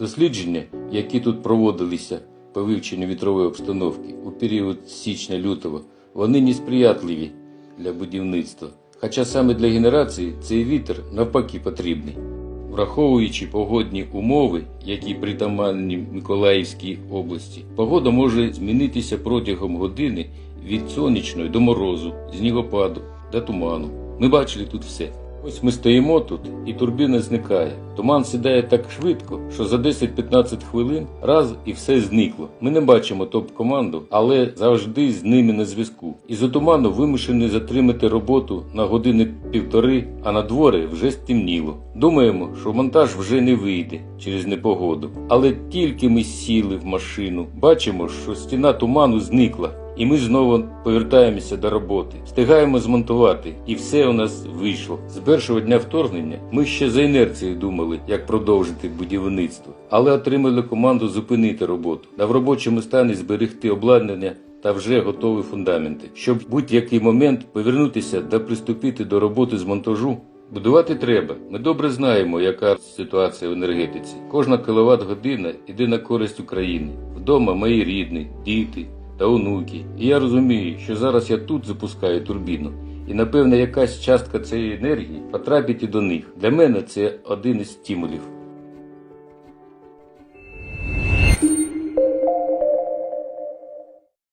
Дослідження, які тут проводилися по вивченню вітрової обстановки у період січня-лютого, вони несприятливі для будівництва. Хоча саме для генерації цей вітер навпаки потрібний. Враховуючи погодні умови, які притаманні Миколаївській області, погода може змінитися протягом години від сонячної до морозу, снігопаду до туману. Ми бачили тут все. Ось ми стоїмо тут, і турбіна зникає. Туман сідає так швидко, що за 10-15 хвилин раз і все зникло. Ми не бачимо топ-команду, але завжди з ними на зв'язку. Із-за туману вимушені затримати роботу на години півтори, а на дворі вже стемніло. Думаємо, що монтаж вже не вийде через непогоду. Але тільки ми сіли в машину, бачимо, що стіна туману зникла. І ми знову повертаємося до роботи, встигаємо змонтувати, і все у нас вийшло. З першого дня вторгнення ми ще за інерцією думали, як продовжити будівництво, але отримали команду зупинити роботу, та в робочому стані зберегти обладнання та вже готові фундаменти, щоб будь-який момент повернутися та приступити до роботи з монтажу. Будувати треба. Ми добре знаємо, яка ситуація в енергетиці. Кожна кіловат година йде на користь України. Вдома мої рідні, діти та онуки. І я розумію, що зараз я тут запускаю турбіну. І напевне якась частка цієї енергії потрапить і до них. Для мене це один із стимулів.